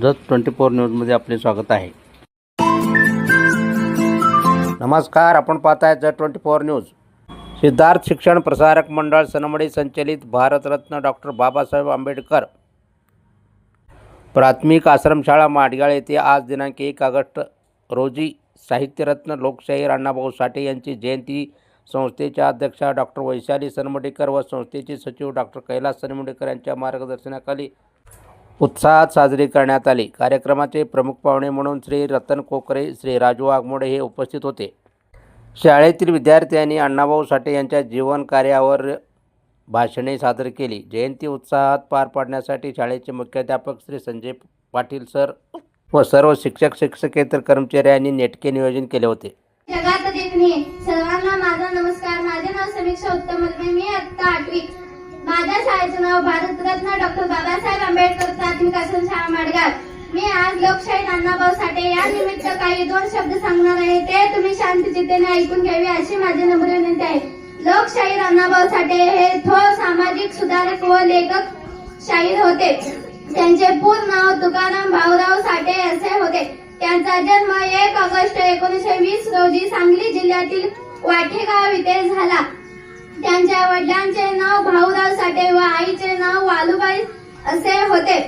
Jat twenty four न्यूजमध्ये आपले स्वागत आहे. नमस्कार आपण पाहत आहे Jat twenty four news. Siddharth Shikshan Prasarak Mandal Sanmadi संचलित भारतरत्न डॉक्टर बाबासाहेब आंबेडकर प्राथमिक आश्रमशाळा माडगाळ येथे आज दिनांक एक ऑगस्ट रोजी साहित्यरत्न लोकशाहीर अण्णाभाऊ साठे यांची जयंती संस्थेच्या अध्यक्षा डॉक्टर वैशाली सनमडेकर व संस्थेचे सचिव डॉक्टर कैलास सनमडेकर यांच्या मार्गदर्शनाखाली उत्साहात साजरी करण्यात आली. कार्यक्रमाचे प्रमुख पाहुणे म्हणून श्री रतन कोकरे श्री राजू वाघमोडे हे उपस्थित होते. शाळेतील विद्यार्थ्यांनी अण्णाभाऊ साठे यांच्या जीवन कार्यावर भाषणे सादर केली. जयंती उत्साहात पार पाडण्यासाठी शाळेचे मुख्याध्यापक श्री संजय पाटील सर व सर्व शिक्षक शिक्षकेतर कर्मचाऱ्यांनी नेटके नियोजन केले होते. जगात देखणे सर्वांना माझा नमस्कार. माझे नाव समीक्षा उत्तम मी आत्ता आठवी. माझ्या शाळेचं नाव भारतरत्न डॉक्टर बाबासाहेब आंबेडकर प्राथमिक असून शाळा माडगाव. मी आज लोकशाही अण्णाभाऊ साठे या निमित्त काही दोन शब्द सांगणार आहे. ते तुम्ही शांतचित्तेने ऐकून घ्यावे अशी माझी नम्र विनंती आहे. लोकशाहीर अण्णाभाऊ साठे हे थोर सामाजिक सुधारक व लेखक शाहीर होते. त्यांचे पूर्ण नाव तुकाराम भाऊराव साठे असे होते. त्यांचा जन्म एक ऑगस्ट एकोणीसशे वीस रोजी सांगली जिल्ह्यातील वाठेगाव इथे झाला. त्यांच्या वडिलांचे नाव भाऊराव साठे व आईचे नाव वालुबाई असे होते.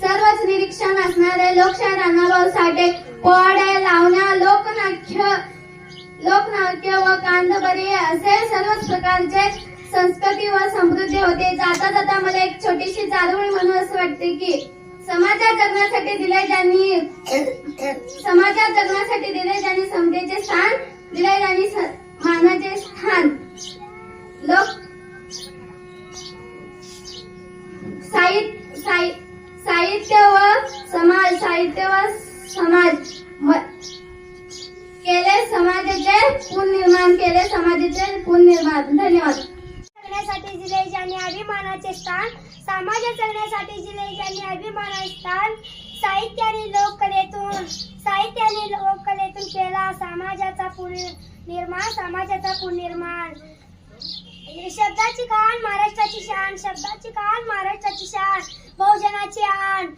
सर्वच निरीक्षण असणारे लोकशाह राणाभाऊ साठे पोवाड्या लावण्या लोकनाट्य लोकनाट्य व कांदबरी असे सर्वच प्रकारचे संस्कृती व समृद्धी होते. जाता जाता मला एक छोटीशी चालवणी म्हणून असं वाटते की समाजात जगण्यासाठी दिले ज्यांनी समाजात जगण्यासाठी दिले ज्यांनी समतेचे स्थान दिले ज्यांनी मानाचे साहित्य साहित्य व समाज साहित्य व समाज केले समाजाचे पुनर्निर्माण केले समाजाचे पुनर्निर्माण. धन्यवाद. जगण्यासाठी दिले ज्यांनी अभिमानाचे स्थान समाज जगण्यासाठी दिले ज्यांनी अभिमानाचे स्थान साहित्याने लोककलेतून साहित्याने लोककलेतून केला समाजाचा पुनर्निर्माण समाजाचा पुनर्निर्माण. शब्दाची कान महाराष्ट्राची शान शब्दाची कान महाराष्ट्राची शान. बहुजनाची आण